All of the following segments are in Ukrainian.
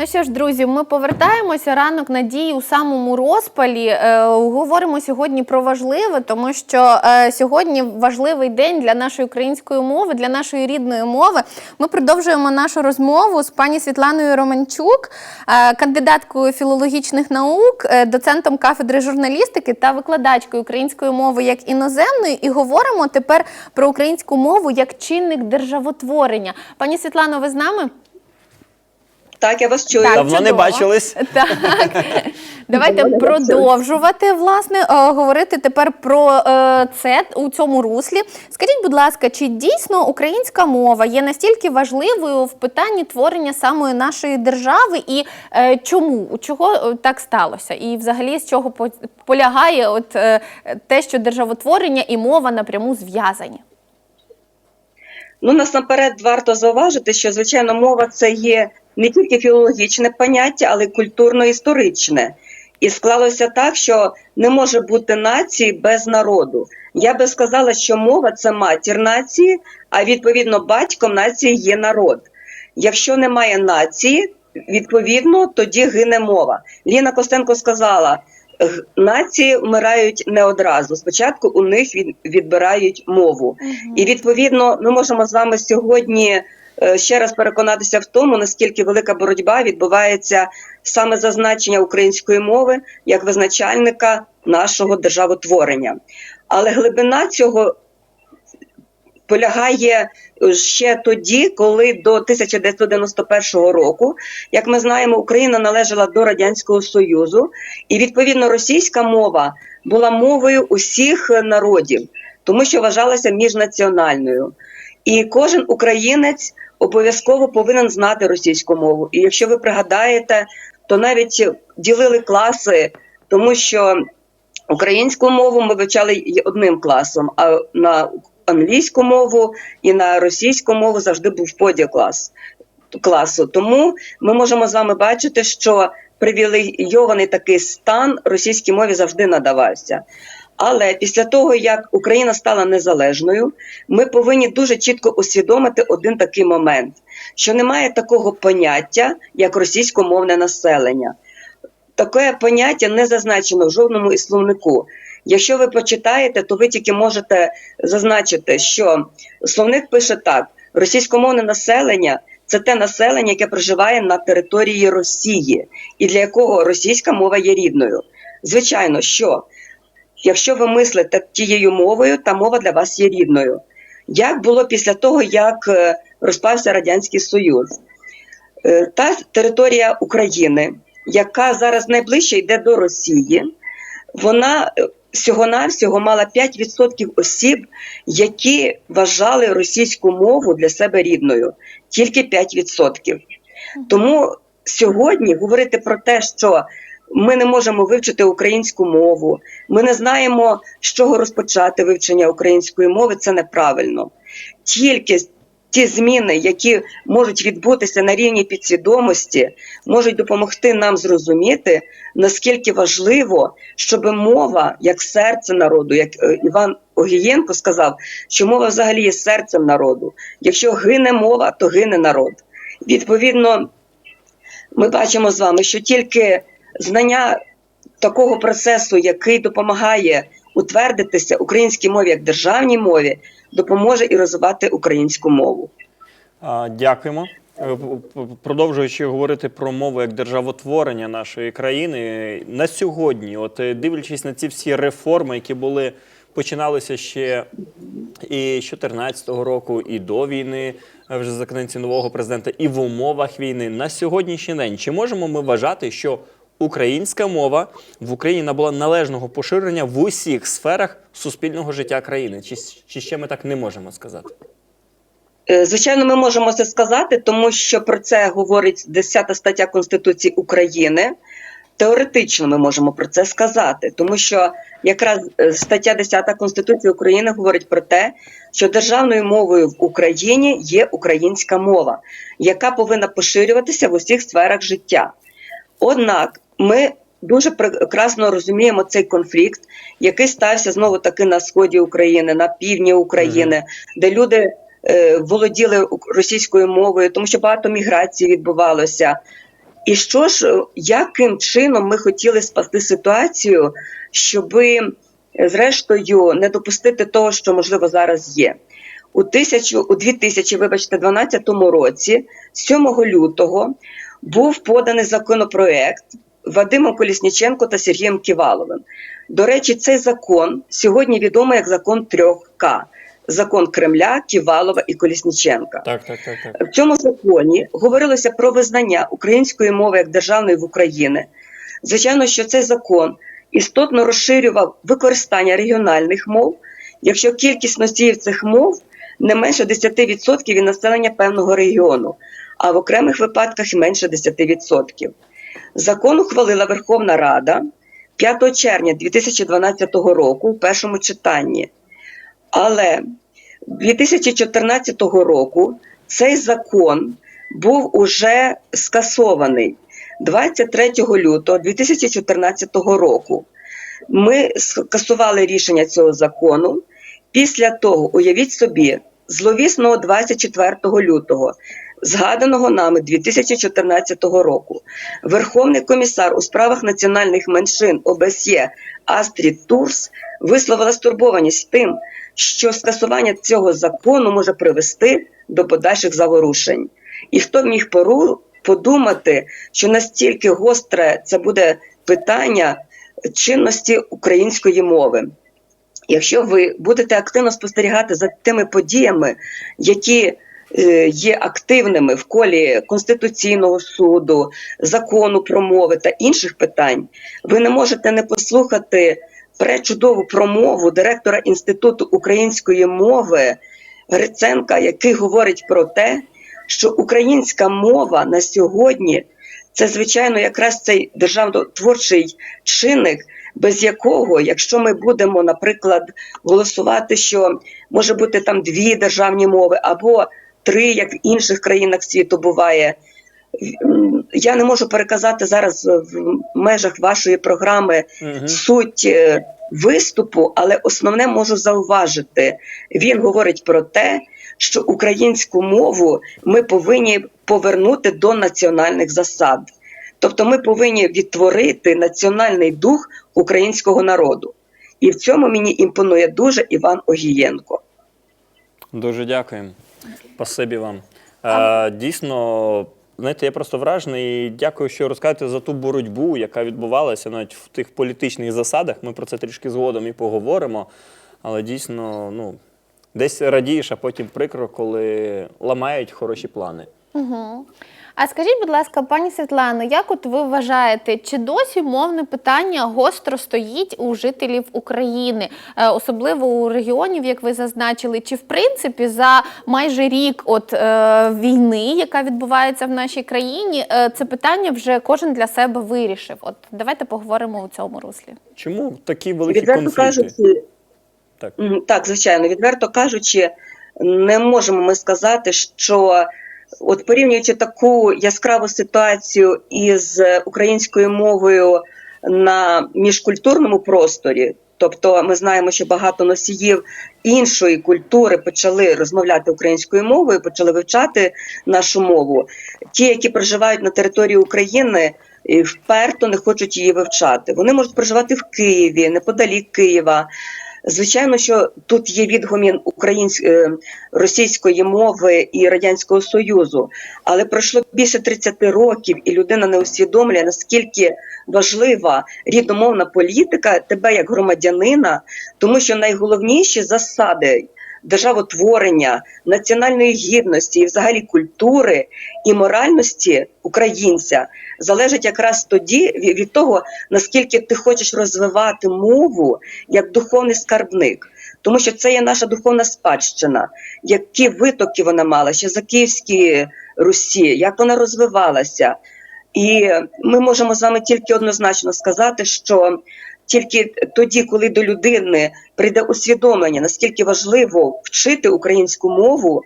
Ну що ж, друзі, ми повертаємося ранок надії у самому розпалі. Е, говоримо сьогодні про важливе, тому що е, сьогодні важливий день для нашої української мови, для нашої рідної мови. Ми продовжуємо нашу розмову з пані Світланою Романчук, е, кандидаткою філологічних наук, е, доцентом кафедри журналістики та викладачкою української мови як іноземної. І говоримо тепер про українську мову як чинник державотворення. Пані Світлано, ви з нами? Так, я вас чую. Так, Давно не чудово. бачились. Так. Давайте Давно не продовжувати власне е, говорити тепер про е, це у цьому руслі. Скажіть, будь ласка, чи дійсно українська мова є настільки важливою в питанні творення самої нашої держави, і е, чому чого е, так сталося? І взагалі з чого по- полягає от е, те, що державотворення і мова напряму зв'язані? Ну, насамперед варто зауважити, що звичайно мова це є не тільки філологічне поняття, але й культурно-історичне. І склалося так, що не може бути нації без народу. Я би сказала, що мова це матір нації, а відповідно батьком нації є народ. Якщо немає нації, відповідно тоді гине мова. Ліна Костенко сказала: нації вмирають не одразу. Спочатку у них від- відбирають мову. І відповідно ми можемо з вами сьогодні ще раз переконатися в тому, наскільки велика боротьба відбувається саме за значення української мови як визначальника нашого державотворення. Але глибина цього полягає ще тоді, коли до 1991 року, як ми знаємо, Україна належала до Радянського Союзу, і відповідно російська мова була мовою усіх народів, тому що вважалася міжнаціональною. І кожен українець обов'язково повинен знати російську мову. І якщо ви пригадаєте, то навіть ділили класи, тому що українську мову ми вивчали одним класом, а на англійську мову і на російську мову завжди був поділ клас класу. Тому ми можемо з вами бачити, що привілейований такий стан російській мові завжди надавався. Але після того, як Україна стала незалежною, ми повинні дуже чітко усвідомити один такий момент: що немає такого поняття, як російськомовне населення. Таке поняття не зазначено в жодному словнику. Якщо ви почитаєте, то ви тільки можете зазначити, що словник пише так: російськомовне населення це те населення, яке проживає на території Росії, і для якого російська мова є рідною. Звичайно, що якщо ви мислите тією мовою, та мова для вас є рідною. Як було після того, як е, розпався Радянський Союз? Е, Та територія України, яка зараз найближче йде до Росії, вона е, всього-навсього мала 5% осіб, які вважали російську мову для себе рідною, тільки 5%. Тому сьогодні говорити про те, що ми не можемо вивчити українську мову, ми не знаємо, з чого розпочати вивчення української мови, це неправильно. Тільки ті зміни, які можуть відбутися на рівні підсвідомості, можуть допомогти нам зрозуміти, наскільки важливо, щоб мова, як серце народу, як е, Іван Огієнко сказав, що мова взагалі є серцем народу. Якщо гине мова, то гине народ. Відповідно, ми бачимо з вами, що тільки знання такого процесу, який допомагає утвердитися українській мові як державній мові, допоможе і розвивати українську мову. А, Дякуємо. Е, Продовжуючи говорити про мову як державотворення нашої країни, на сьогодні, от е, дивлячись на ці всі реформи, які були починалися ще і з 2014 року, і до війни, е, вже за каденції нового президента, і в умовах війни, на сьогоднішній день, чи можемо ми вважати, що українська мова в Україні набула належного поширення в усіх сферах суспільного життя країни? Чи, чи ще ми так не можемо сказати? Е, Звичайно, ми можемо це сказати, тому що про це говорить 10 стаття Конституції України. Теоретично ми можемо про це сказати, тому що якраз е, стаття 10 Конституції України говорить про те, що державною мовою в Україні є українська мова, яка повинна поширюватися в усіх сферах життя. Однак ми дуже прекрасно розуміємо цей конфлікт, який стався знову таки на сході України, на півдні України, де люди е, володіли російською мовою, тому що багато міграції відбувалося. І що ж, е, яким чином ми хотіли спасти ситуацію, щоби, е, зрештою, не допустити того, що можливо зараз є. У тисячу у 2000, вибачте, 12 році, 7 лютого, був поданий законопроект Вадимом Колісніченко та Сергієм Ківаловим. До речі, цей закон сьогодні відомий як закон 3К. Закон Кремля, Ківалова і Колісніченка. Так, так, так, так. В цьому законі говорилося про визнання української мови як державної в Україні. Звичайно, що цей закон істотно розширював використання регіональних мов, якщо кількість носіїв цих мов не менше 10% від населення певного регіону, а в окремих випадках менше 10%. Закон ухвалила Верховна Рада 5 червня 2012 року в першому читанні. Але 2014 року цей закон був уже скасований 23 лютого 2014 року. Ми скасували рішення цього закону. Після того, уявіть собі, зловісного 24 лютого, згаданого нами 2014 року, Верховний комісар у справах національних меншин ОБСЄ Астрід Турс висловила стурбованість тим, що скасування цього закону може привести до подальших заворушень. І хто міг пору подумати, що настільки гостре це буде питання чинності української мови. Якщо ви будете активно спостерігати за тими подіями, які є активними в колі Конституційного суду, закону про мови та інших питань, ви не можете не послухати пречудову промову директора Інституту української мови Гриценка, який говорить про те, що українська мова на сьогодні це, звичайно, якраз цей державотворчий чинник, без якого, якщо ми будемо, наприклад, голосувати, що може бути там дві державні мови або три, як в інших країнах світу буває. Я не можу переказати зараз в межах вашої програми Мгм. суть е, виступу, але основне можу зауважити. Він говорить про те, що українську мову ми повинні повернути до національних засад. Тобто ми повинні відтворити національний дух українського народу. І в цьому мені імпонує дуже Іван Огієнко. Дуже дякуємо. Спасибі вам. Е, дійсно, знаєте, я просто вражений і дякую, що розказуєте за ту боротьбу, яка відбувалася навіть в тих політичних засадах. Ми про це трішки згодом і поговоримо. Але дійсно, ну, десь радієш, а потім прикро, коли ламають хороші плани. Угу. А скажіть, будь ласка, пані Світлано, як от ви вважаєте, чи досі мовне питання гостро стоїть у жителів України, Е, особливо у регіонів, як ви зазначили, чи в принципі за майже рік от е, війни, яка відбувається в нашій країні, е, це питання вже кожен для себе вирішив? От давайте поговоримо у цьому руслі. Чому такі великі Відверто конфлікти? кажучи, Так. Так, звичайно, відверто кажучи, не можемо ми сказати, що от порівнюючи таку яскраву ситуацію із українською мовою на міжкультурному просторі. Тобто ми знаємо, що багато носіїв іншої культури почали розмовляти українською мовою, почали вивчати нашу мову. Ті, які проживають на території України, і вперто не хочуть її вивчати. Вони можуть проживати в Києві, неподалік Києва. Звичайно, що тут є відгомін української російської мови і радянського союзу, але пройшло більше 30 років, і людина не усвідомлює наскільки важлива рідномовна політика тебе як громадянина, тому що найголовніші засади державотворення, національної гідності і взагалі культури і моральності українця залежить якраз тоді від того, наскільки ти хочеш розвивати мову як духовний скарбник. Тому що це є наша духовна спадщина, які витоки вона мала ще за Київські Русі, як вона розвивалася. І ми можемо з вами тільки однозначно сказати, що тільки тоді, коли до людини прийде усвідомлення, наскільки важливо вчити українську мову,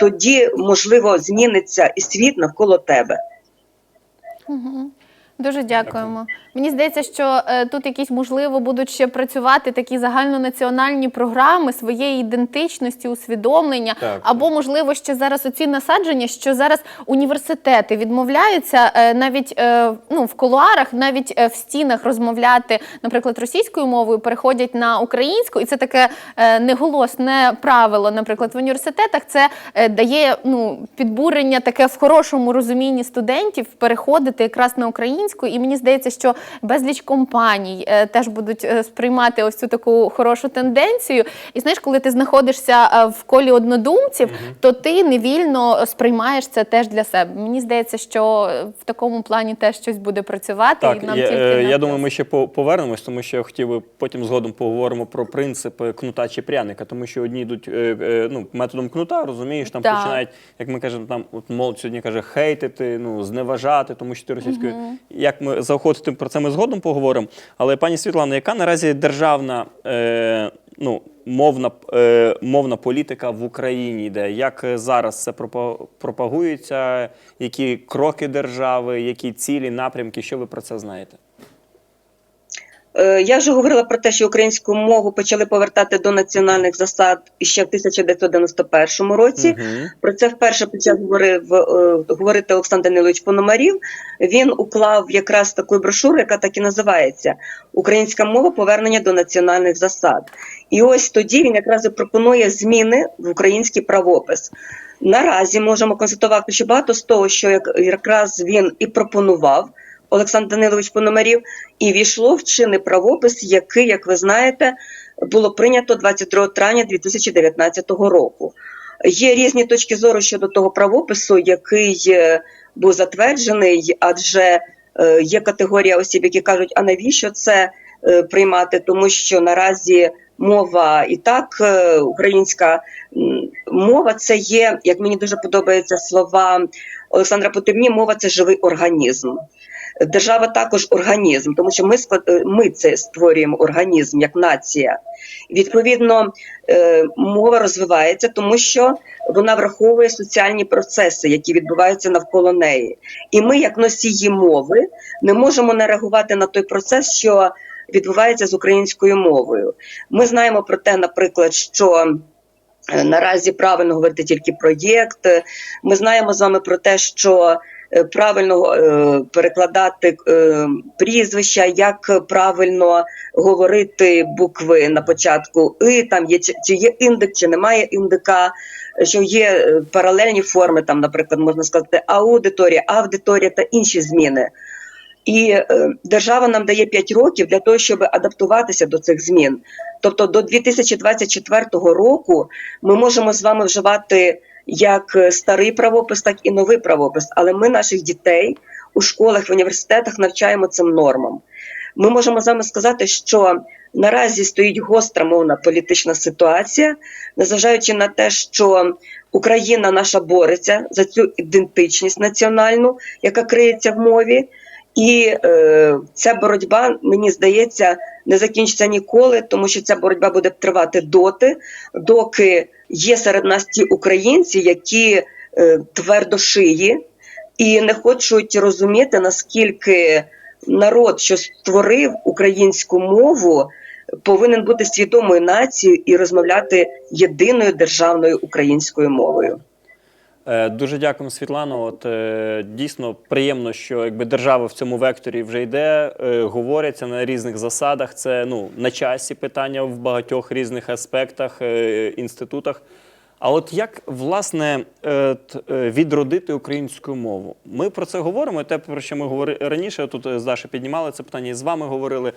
тоді можливо зміниться і світ навколо тебе. Угу. Дуже дякуємо. Мені здається, що е, тут якісь можливо будуть ще працювати такі загальнонаціональні програми своєї ідентичності, усвідомлення, Так. або можливо ще зараз оці насадження, що зараз університети відмовляються е, навіть е, ну в кулуарах, навіть е, в стінах розмовляти, наприклад, російською мовою, переходять на українську, і це таке е, неголосне правило. Наприклад, в університетах це е, дає ну підбурення таке в хорошому розумінні студентів переходити якраз на українську. І мені здається, що безліч компаній е, теж будуть е, сприймати ось цю таку хорошу тенденцію. І знаєш, коли ти знаходишся е, в колі однодумців, то ти невільно сприймаєш це теж для себе. Мені здається, що в такому плані теж щось буде працювати. Так, і нам я, тільки я думаю, ми ще по- повернемось, тому що я хотів би потім згодом поговоримо про принципи кнута чи пряника, тому що одні йдуть ну, методом кнута, розумієш, там Так. починають, як ми кажемо, там от молодь сьогодні каже, хейтити, ну, зневажати, тому що ти російською. Як ми заохотити про це ми згодом поговоримо. Але пані Світлана, яка наразі державна е, ну, мовна, е, мовна політика в Україні йде? Як е, зараз це пропа- пропагується? Які кроки держави, які цілі, напрямки? Що ви про це знаєте? Е, Я вже говорила про те, що українську мову почали повертати до національних засад ще в 1991 році. Мгм. Про це вперше почав говорив, е, говорити Олександр Данилович Пономарів. Він уклав якраз таку брошуру, яка так і називається Українська мова повернення до національних засад. І ось тоді він якраз і пропонує зміни в український правопис. Наразі можемо констатувати, що багато з того, що як- якраз він і пропонував. Олександр Данилович Пономарів, і війшло в чинний правопис, який, як ви знаєте, було прийнято 22 травня 2019 року. Є різні точки зору щодо того правопису, який е, був затверджений, адже е, є категорія осіб, які кажуть, а навіщо це е, приймати, тому що наразі мова і так українська мова це є, як мені дуже подобаються слова Олександра Потемні, мова це живий організм. Держава також організм, тому що ми е, ми це створюємо організм як нація. Відповідно, е, мова розвивається, тому що вона враховує соціальні процеси, які відбуваються навколо неї. І ми, як носії мови, не можемо не реагувати на той процес, що відбувається з українською мовою. Ми знаємо про те, наприклад, що. е, Наразі правильно говорити тільки проєкт. Ми знаємо з вами про те, що правильно е, перекладати е, прізвища, як правильно говорити букви на початку і там є чи, є індик, чи немає індика, що є е, паралельні форми, там, наприклад, можна сказати, аудиторія, аудиторія та інші зміни. І е, держава нам дає 5 років для того, щоб адаптуватися до цих змін. Тобто до 2024 року ми можемо з вами вживати як е, старий правопис, так і новий правопис. Але ми наших дітей у школах, в університетах навчаємо цим нормам. Ми можемо з вами сказати, що наразі стоїть гостра мовна політична ситуація, незважаючи на те, що Україна наша бореться за цю ідентичність національну, яка криється в мові. І е, ця боротьба, мені здається, не закінчиться ніколи, тому що ця боротьба буде тривати доти, доки є серед нас ті українці, які е, твердошиї і не хочуть розуміти, наскільки народ, що створив українську мову, повинен бути свідомою нацією і розмовляти єдиною державною українською мовою. Е, Дуже дякуємо, Світлано. От е, дійсно приємно, що якби держава в цьому векторі вже йде, е, говоряться на різних засадах. Це ну на часі питання в багатьох різних аспектах, інститутах. А от як власне відродити українську мову? Ми про це говоримо. Те, про що ми говорили раніше, тут з Дашою піднімали це питання, і з вами говорили.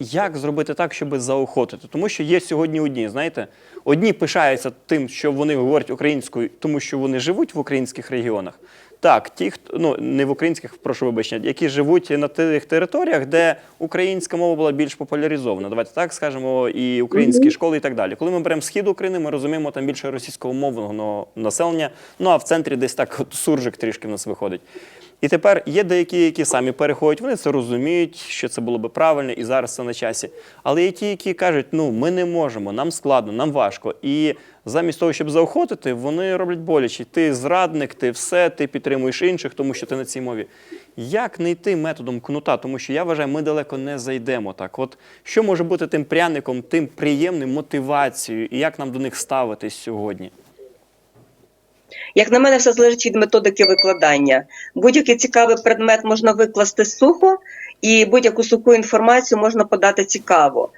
Як зробити так, щоб заохотити? Тому що є сьогодні одні, знаєте, одні пишаються тим, що вони говорять українською, тому що вони живуть в українських регіонах. Так, ті, хто ну не в українських, прошу вибачення, які живуть на тих територіях, де українська мова була більш популяризована. Давайте так скажемо, і українські школи, і так далі. Коли ми беремо схід України, ми розуміємо там більше російськомовного населення. Ну а в центрі десь так от суржик трішки в нас виходить. І тепер є деякі, які самі переходять, вони це розуміють, що це було би правильно, і зараз це на часі. Але є ті, які кажуть, ну ми не можемо, нам складно, нам важко. І замість того, щоб заохотити, вони роблять боляче. Ти зрадник, ти все, ти підтримуєш інших, тому що ти на цій мові. Як не йти методом кнута? Тому що я вважаю, ми далеко не зайдемо так. От що може бути тим пряником, тим приємним мотивацією, і як нам до них ставитись сьогодні? Як на мене, все залежить від методики викладання. Будь-який цікавий предмет можна викласти сухо, і будь-яку суху інформацію можна подати цікаво.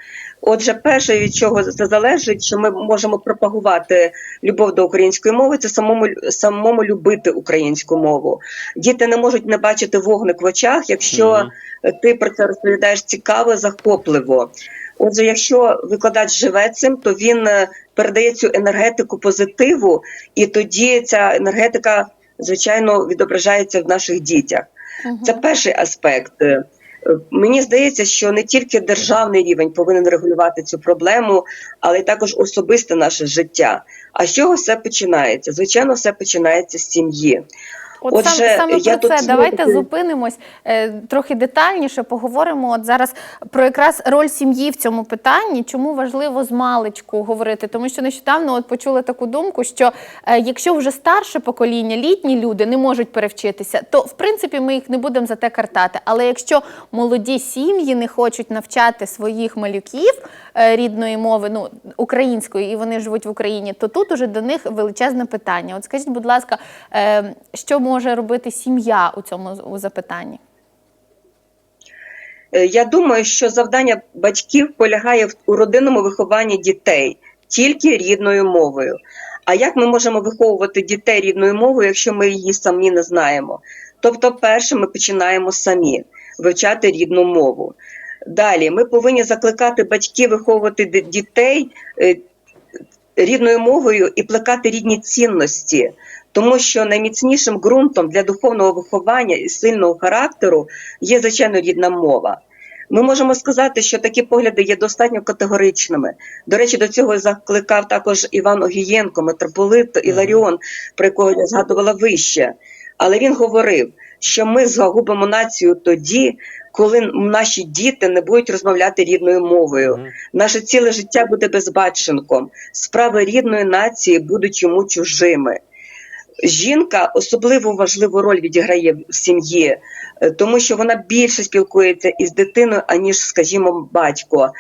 Отже, перше, від чого це залежить, що ми можемо пропагувати любов до української мови, це самому самому любити українську мову. Діти не можуть не бачити вогник в очах, якщо Мгм. ти про це розповідаєш цікаво, захопливо. Отже, якщо викладач живе цим, то він е, передає цю енергетику позитиву, і тоді ця енергетика, звичайно, відображається в наших дітях. Угу. Це перший аспект. Е, Мені здається, що не тільки державний рівень повинен регулювати цю проблему, але й також особисте наше життя. А з чого все починається? Звичайно, все починається з сім'ї. От Отже, сам, саме я про тут це давайте зупинимось е, трохи детальніше. Поговоримо от зараз про якраз роль сім'ї в цьому питанні. Чому важливо з маличку говорити? Тому що нещодавно от почули таку думку, що е, якщо вже старше покоління, літні люди не можуть перевчитися, то в принципі ми їх не будемо за те картати. Але якщо молоді сім'ї не хочуть навчати своїх малюків е, рідної мови, ну української, і вони живуть в Україні, то тут уже до них величезне питання. От скажіть, будь ласка, е, що може робити сім'я у цьому у запитанні? Е, Я думаю, що завдання батьків полягає у родинному вихованні дітей тільки рідною мовою. А як ми можемо виховувати дітей рідною мовою, якщо ми її самі не знаємо? Тобто, перше, ми починаємо самі вивчати рідну мову. Далі ми повинні закликати батьків виховувати дітей е, рідною мовою і плекати рідні цінності, тому що найміцнішим ґрунтом для духовного виховання і сильного характеру є звичайно рідна мова. Ми можемо сказати, що такі погляди є достатньо категоричними. До речі, до цього закликав також Іван Огієнко, митрополит Іларіон, про якого я згадувала вище. Але він говорив, що ми загубимо націю тоді, коли наші діти не будуть розмовляти рідною мовою. Наше ціле життя буде безбаченком. Справи рідної нації будуть йому чужими. Жінка особливо важливу роль відіграє в сім'ї, е, тому що вона більше спілкується із дитиною, аніж, скажімо, батько.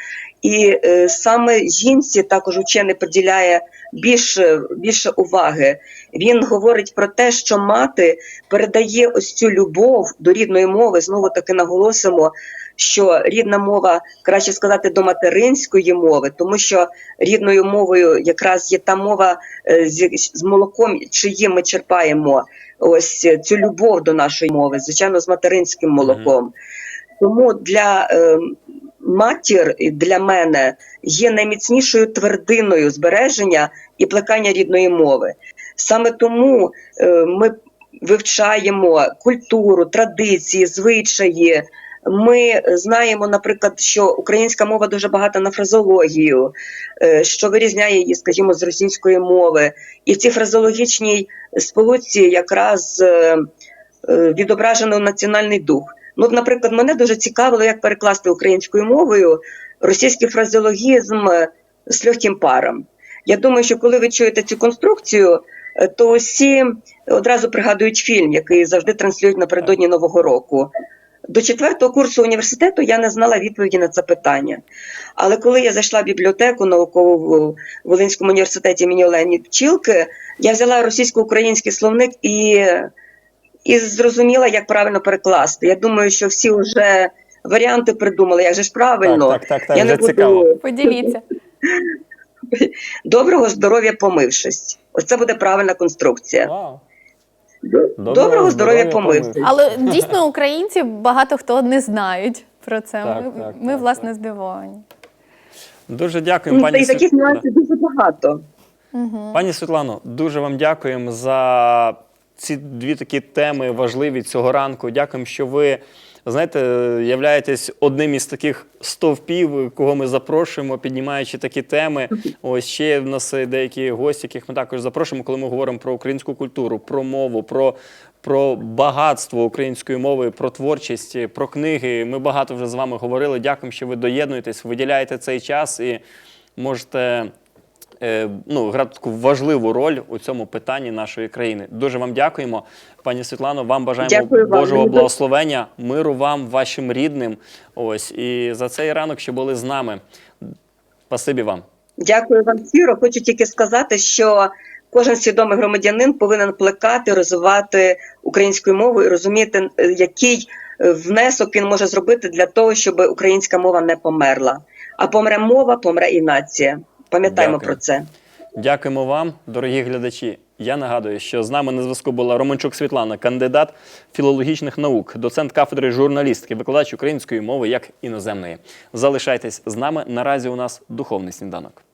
І е, саме жінці також учений приділяє більше, більше уваги. Він говорить про те, що мати передає ось цю любов до рідної мови. Знову таки наголосимо, що рідна мова, краще сказати, до материнської мови, тому що рідною мовою якраз є та мова, е, з, з молоком, чиїм ми черпаємо ось цю любов до нашої мови, звичайно, з материнським молоком. Тому для е, матір для мене є найміцнішою твердиною збереження і плекання рідної мови. Саме тому е, ми вивчаємо культуру, традиції, звичаї. Ми знаємо, наприклад, що українська мова дуже багата на фразологію, е, що вирізняє її, скажімо, з російської мови. І в цій фразологічній сполуці якраз е, відображено національний дух. Ну, наприклад, мене дуже цікавило, як перекласти українською мовою російський фразеологізм е, з легким паром. Я думаю, що коли ви чуєте цю конструкцію, е, то всі одразу пригадують фільм, який завжди транслюють напередодні Нового року. До четвертого курсу університету я не знала відповіді на це питання. Але коли я зайшла в бібліотеку наукову в Волинському університеті імені Олені Пчілки, я взяла російсько-український словник і, і зрозуміла, як правильно перекласти. Я думаю, що всі вже варіанти придумали, як же ж правильно. Так, так, так, так, я вже не буду... цікаво. Поділіться. Доброго здоров'я помившись. Ось це буде правильна конструкція. Вау. Доброго, здоров'я помившись. Але дійсно українці багато хто не знають про це. Так, ми, так, ми так, власне так. здивовані. Дуже дякуємо, Ну, пані і таких нюансів дуже багато. Угу. Пані Світлано, дуже вам дякуємо за ці дві такі теми важливі цього ранку. Дякуємо, що ви знаєте, являєтесь одним із таких стовпів, кого ми запрошуємо, піднімаючи такі теми. Ось ще в нас деякі гості, яких ми також запрошуємо, коли ми говоримо про українську культуру, про мову, про. Про багатство української мови, про творчість, про книги. Ми багато вже з вами говорили. Дякуємо, що ви доєднуєтесь, виділяєте цей час і можете ну, грати таку важливу роль у цьому питанні нашої країни. Дуже вам дякуємо, пані Світлано. Вам бажаємо Дякую вам. Божого благословення, миру вам, вашим рідним. Ось і за цей ранок, що були з нами. Спасибі вам. Дякую вам щиро. Хочу тільки сказати, що кожен свідомий громадянин повинен плекати, розвивати українську мову і розуміти, е, який е, внесок він може зробити для того, щоб українська мова не померла. А помре мова, помре і нація. Пам'ятаємо Дякую. про це. Дякуємо вам, дорогі глядачі. Я нагадую, що з нами на зв'язку була Романчук Світлана, кандидат філологічних наук, доцент кафедри журналістики, викладач української мови як іноземної. Залишайтесь з нами. Наразі у нас духовний сніданок.